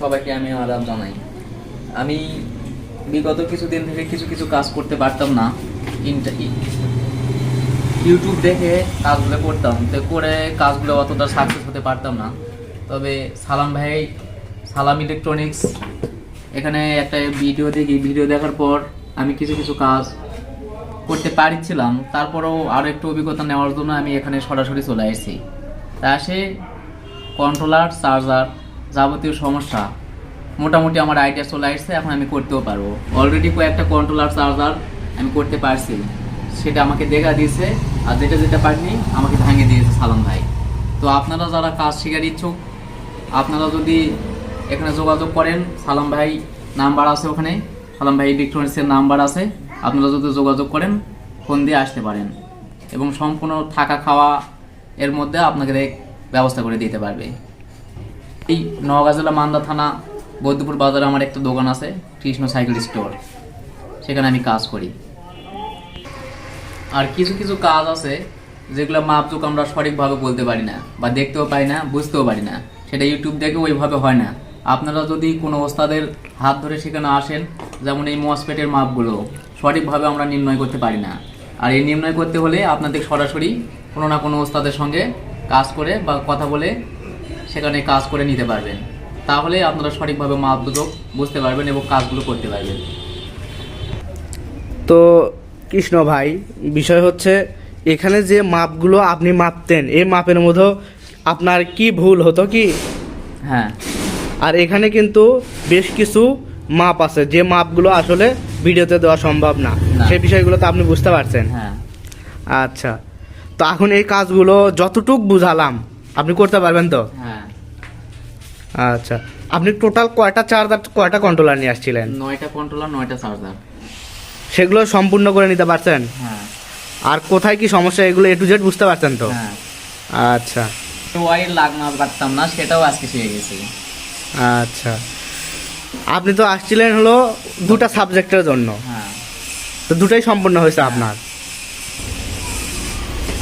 সবাইকে আমি আদাব জানাই। আমি বিগত কিছুদিন থেকে কিছু কিছু কাজ করতে পারতাম না। ইউটিউব দেখে কাজগুলো করতাম। তো করে কাজগুলো অতটা সাকসেস হতে পারতাম না। তবে সালাম ভাই, সালাম ইলেকট্রনিক্স এখানে একটা ভিডিও দেখি। ভিডিও দেখার পর আমি কিছু কিছু কাজ করতে পারছিলাম। তারপরেও আরও একটু অভিজ্ঞতা নেওয়ার জন্য আমি এখানে সরাসরি চলে আসছি। তা সে কন্ট্রোলার চার্জার যাবতীয় সমস্যা। মোটামুটি আমার আইডিয়া চলে আসছে, এখন আমি করতেও পারব। অলরেডি কয়েকটা কন্ট্রোলার চার্জার আমি করতে পারছি। সেটা আমাকে দেখা দিয়েছে, আর যেটা যেটা পারিনি, আমাকে ভাঙে দিয়েছে সালাম ভাই। তো আপনারা যারা কাজ শেখার ইচ্ছুক, আপনারা যদি এখানে যোগাযোগ করেন, সালাম ভাই নাম্বার আছে ওখানে। সালাম ভাই ইলেকট্রনিক্সের নাম্বার আছে। আপনারা যদি যোগাযোগ করেন ফোন দিয়ে আসতে পারেন। এবং সম্পূর্ণ থাকা খাওয়া এর মধ্যে আপনাকে ব্যবস্থা করে দিতে পারবে। এই নওগাঁ জেলা মান্দা থানা, বৈদ্যপুর বাজারে আমার একটা দোকান আছে, কৃষ্ণ সাইকেল স্টোর। সেখানে আমি কাজ করি। আর কিছু কিছু কাজ আছে, যেগুলো মাপজোক আমরা সঠিকভাবে বলতে পারি না, বা দেখতেও পাই না, বুঝতেও পারি না। সেটা ইউটিউব দেখে ওইভাবে হয় না। আপনারা যদি কোনো ওস্তাদের হাত ধরে সেখানে আসেন, যেমন এই মসপেটের মাপগুলো, সঠিকভাবে আমরা নির্ণয় করতে পারি না। আর এই নির্ণয় করতে হলে আপনাদের সরাসরি কোনো না কোনো ওস্তাদের সঙ্গে কাজ করে বা কথা বলে সেখানে কাজ করে নিতে পারবেন। তাহলে আপনারা সঠিকভাবে মাপজোক বুঝতে পারবেন এবং কাজগুলো করতে পারবেন। তো কৃষ্ণ ভাই বিষয় হচ্ছে এখানে যে মাপগুলো আপনি মাপতেন এই মাপের মধ্যে আপনার কি ভুল হতো কি? হ্যাঁ। আর এখানে কিন্তু বেশ কিছু মাপ আছে যে মাপগুলো আসলে ভিডিওতে দেওয়া সম্ভব না। না। সেই বিষয়গুলো তো আপনি বুঝতে পারছেন। হ্যাঁ। আচ্ছা। তো এখন এই কাজগুলো যতটুক বুঝালাম আপনি করতে পারবেন তো? হ্যাঁ। আচ্ছা। আপনি টোটাল কয়টা চার্জার কয়টা কন্ট্রোলার নিয়ে আসছিলেন? নয়টা কন্ট্রোলার নয়টা চার্জার সেগুলো সম্পূর্ণ করে নিতে পারছেন? হ্যাঁ। আর কোথায় কি সমস্যা এগুলো এ টু জেড বুঝতে পারছেন তো? হ্যাঁ। আচ্ছা। ওয়াইর লাগানো পারতাম না সেটাও আজকে শিখে গেছি। আচ্ছা। আপনি তো আসছিলেন হলো দুটা সাবজেক্টের জন্য। হ্যাঁ। তো দুটাই সম্পূর্ণ হয়েছে আপনার।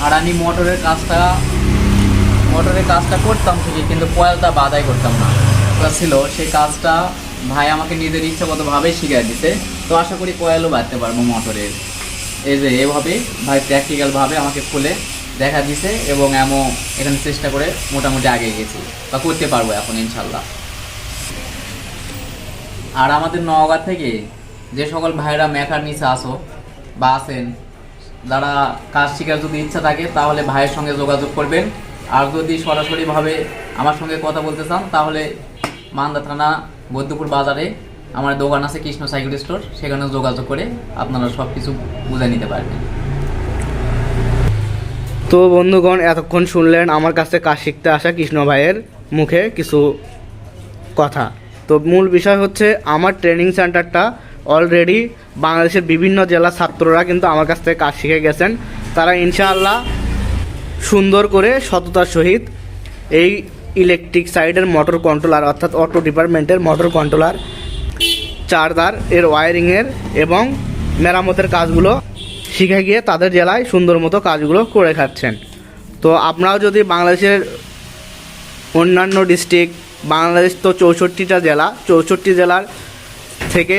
আর আমি মোটরের কাজটা মোটরের কাজটা করতাম ঠিকই, কিন্তু কয়েলটা বাদাই করতাম না। ওটা ছিল, সেই কাজটা ভাই আমাকে নিজের ইচ্ছাগতভাবেই শিখিয়ে দিতে তো আশা করি কয়েলও বাঁধতে পারব মোটরের। এই যে এভাবে ভাই প্র্যাকটিক্যালভাবে আমাকে খুলে দেখা দিছে এবং এমন এখানে চেষ্টা করে মোটামুটি আগে গেছি। বা করতে পারব এখন, ইনশাল্লাহ। আর আমাদের নওগাঁ থেকে যে সকল ভাইরা মেকার নিচে আসো বা আছেন, যারা কাজ শেখার যদি ইচ্ছা থাকে, তাহলে ভাইয়ের সঙ্গে যোগাযোগ করবেন। আর যদি সরাসরিভাবে আমার সঙ্গে কথা বলতে চান তাহলে মান্দা থানা, বৈদ্যপুর বাজারে আমার দোকান আছে কৃষ্ণ সাইকেল স্টোর। সেখানে যোগাযোগ করে আপনারা সব কিছু বুঝে নিতে পারবেন। তো বন্ধুগণ, এতক্ষণ শুনলেন আমার কাছে কাজ শিখতে আসা কৃষ্ণ ভাইয়ের মুখে কিছু কথা। তো মূল বিষয় হচ্ছে, আমার ট্রেনিং সেন্টারটা অলরেডি বাংলাদেশের বিভিন্ন জেলার ছাত্ররা কিন্তু আমার কাছ থেকে কাজ শিখে গেছেন। তারা ইনশাআল্লাহ সুন্দর করে সততার সহিত এই ইলেকট্রিক সাইডের মোটর কন্ট্রোলার অর্থাৎ অটো ডিপার্টমেন্টের মোটর কন্ট্রোলার চার্জার এর ওয়ারিংয়ের এবং মেরামতের কাজগুলো শিখে গিয়ে তাদের জেলায় সুন্দর মতো কাজগুলো করে খাচ্ছেন। তো আপনারাও যদি বাংলাদেশের অন্যান্য ডিস্ট্রিক্ট বাংলাদেশ তো চৌষট্টিটা জেলা, চৌষট্টি জেলার থেকে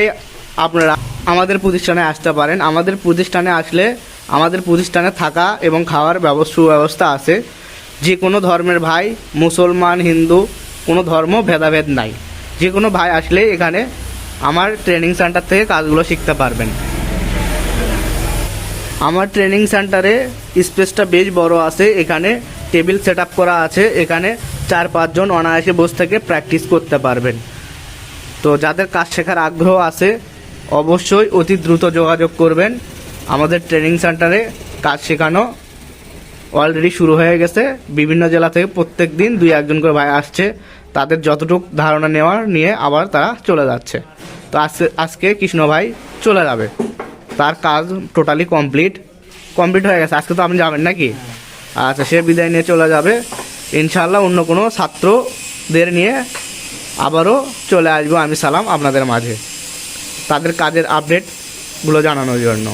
আপনারা আমাদের প্রতিষ্ঠানে আসতে পারেন। আমাদের প্রতিষ্ঠানে আসলে আমাদের প্রতিষ্ঠানে থাকা এবং খাওয়ার ব্যবস্থা সুব্যবস্থা আছে। যে কোনো ধর্মের ভাই, মুসলমান, হিন্দু, কোনো ধর্ম ভেদাভেদ নাই। যে কোনো ভাই আসলে এখানে আমার ট্রেনিং সেন্টার থেকে কাজগুলো শিখতে পারবেন। আমার ট্রেনিং সেন্টারে স্পেসটা বেশ বড় আছে। এখানে টেবিল সেট করা আছে। এখানে চার পাঁচজন অনায়াসে বসে থেকে প্র্যাকটিস করতে পারবেন। তো যাদের কাজ শেখার আগ্রহ আছে, অবশ্যই অতি দ্রুত যোগাযোগ করবেন। আমাদের ট্রেনিং সেন্টারে কাজ শেখানো অলরেডি শুরু হয়ে গেছে। বিভিন্ন জেলা থেকে প্রত্যেক দিন দুই একজন করে ভাই আসছে। তাদের যতটুকু ধারণা নেওয়ার নিয়ে আবার তারা চলে যাচ্ছে। তো আজকে আজকে কৃষ্ণ ভাই চলে যাবে। তার কাজ টোটালি কমপ্লিট কমপ্লিট হয়ে গেছে। আজকে তো আপনি যাবেন নাকি? আচ্ছা সে বিদায় নিয়ে চলে যাবে। ইনশাল্লাহ অন্য কোনো ছাত্রদের নিয়ে আবারও চলে আসব আমি সালাম আপনাদের মাঝে। তাদের কাজের আপডেটগুলো জানানোর জন্য।